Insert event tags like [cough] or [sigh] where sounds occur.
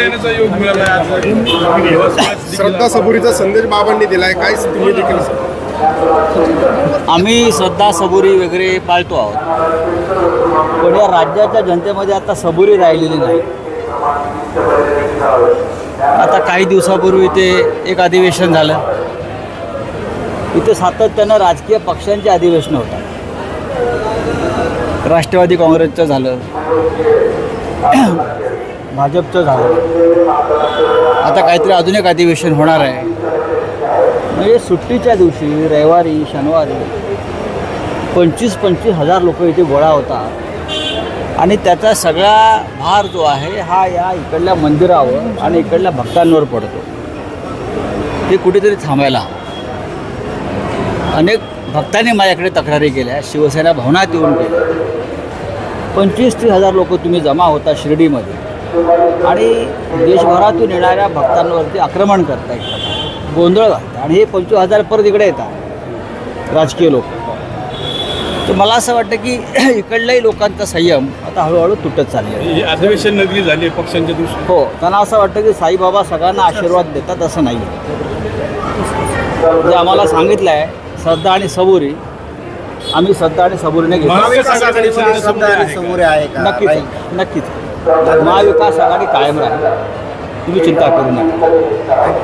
येण्याचा योग मिळाला आज श्रद्धा सबुरीचा संदेश बाबांनी दिलाय. काय तुम्ही देखील? आम्ही श्रद्धा सबुरी वगैरे पाळतो आहोत. पण या राज्याच्या जनतेमध्ये आता सबुरी राहिलेली नाही. आता काही दिवसापूर्वी इथे एक अधिवेशन झालं. इथे सातत्यानं राजकीय पक्षांचे अधिवेशन होतात. राष्ट्रवादी काँग्रेसचं झालं. भाजपचं झालं. आता काहीतरी अजून एक अधिवेशन होणार आहे. म्हणजे सुट्टीच्या दिवशी रविवारी शनिवारी पंचवीस पंचवीस हजार लोक इथे गोळा होतात. आणि त्याचा सगळा भार जो आहे हा या इकडल्या मंदिरावर आणि इकडल्या भक्तांवर पडतो. ते कुठेतरी थांबायला. अनेक भक्तांनी माझ्याकडे तक्रारी केल्या शिवसेना भवनात येऊन केल्या पंचवीस तीस हजार लोक तुम्ही जमा होता शिर्डीमध्ये. आणि देशभरातून येणाऱ्या भक्तांवरती आक्रमण करता इकडं गोंधळ घालता आणि हे पंचवीस हजार परत इकडे येतात. राजकीय लोक. तर मला असं वाटतं की [clears throat] इकडल्याही लोकांचा संयम आता हळूहळू तुटत चालले आहे. ही अधिवेशन नगरी झाली पक्षांच्या दृष्टी हो त्यांना असं वाटतं की साईबाबा सगळ्यांना आशीर्वाद देतात असं नाही जे आम्हाला सांगितलं आहे श्रद्धा आणि सबुरी. आम्ही श्रद्धा आणि सबुरीने घेतो. नक्कीच नक्कीच. महाविकास आघाडी कायम राहील. तुम्ही चिंता करू नका.